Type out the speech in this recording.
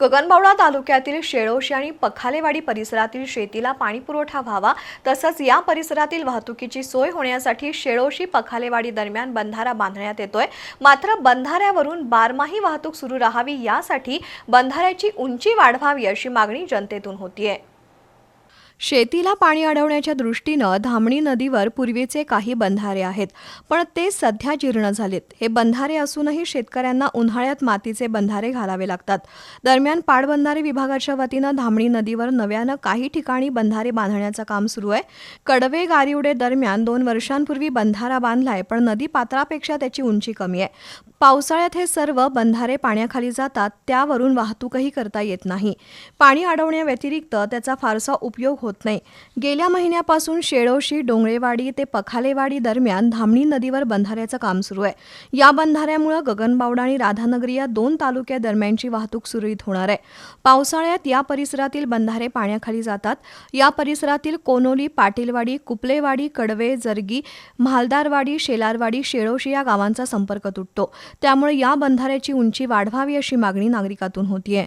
गगनबावडा तालुक्यातील शेळोशी आणि पखालेवाडी परिसरातील शेतीला पाणीपुरवठा व्हावा तसंच या परिसरातील वाहतुकीची सोय होण्यासाठी शेळोशी पखालेवाडी दरम्यान बंधारा बांधण्यात येतोय. मात्र बंधाऱ्यावरून बारमाही वाहतूक सुरू राहावी यासाठी बंधाऱ्याची उंची वाढवावी अशी मागणी जनतेतून होतीये. शेतीला पाणी अडवण्याच्या दृष्टीनं धामणी नदीवर पूर्वीचे काही बंधारे आहेत पण ते सध्या जीर्ण झालेत. हे बंधारे असूनही शेतकऱ्यांना उन्हाळ्यात मातीचे बंधारे घालावे लागतात. दरम्यान पाटबंधारे विभागाच्या वतीनं धामणी नदीवर नव्यानं काही ठिकाणी बंधारे बांधण्याचं काम सुरू आहे. कडवे गारिवडे दरम्यान दोन वर्षांपूर्वी बंधारा बांधलाय पण नदी पात्रापेक्षा त्याची उंची कमी आहे. पावसाळ्यात हे सर्व बंधारे पाण्याखाली जातात त्यावरून वाहतूकही करता येत नाही. पाणी अडवण्याव्यतिरिक्त त्याचा फारसा उपयोग होत नाही. गेल्या महिन्यापासून शेळोशी डोंगरेवाडी ते पखालेवाडी दरम्यान धामणी नदीवर बंधाऱ्याचं काम सुरू आहे. या बंधाऱ्यामुळे गगनबावडा आणि राधानगरी या दोन तालुक्यादरम्यानची वाहतूक सुरळीत होणार आहे. पावसाळ्यात या परिसरातील बंधारे पाण्याखाली जातात. या परिसरातील कोनोली पाटीलवाडी कुपलेवाडी कडवे जरगी म्हालदारवाडी शेलारवाडी शेळोशी या गावांचा संपर्क तुटतो. त्यामुळे या बंधाऱ्याची उंची वाढवावी अशी मागणी नागरिकातून होतीये.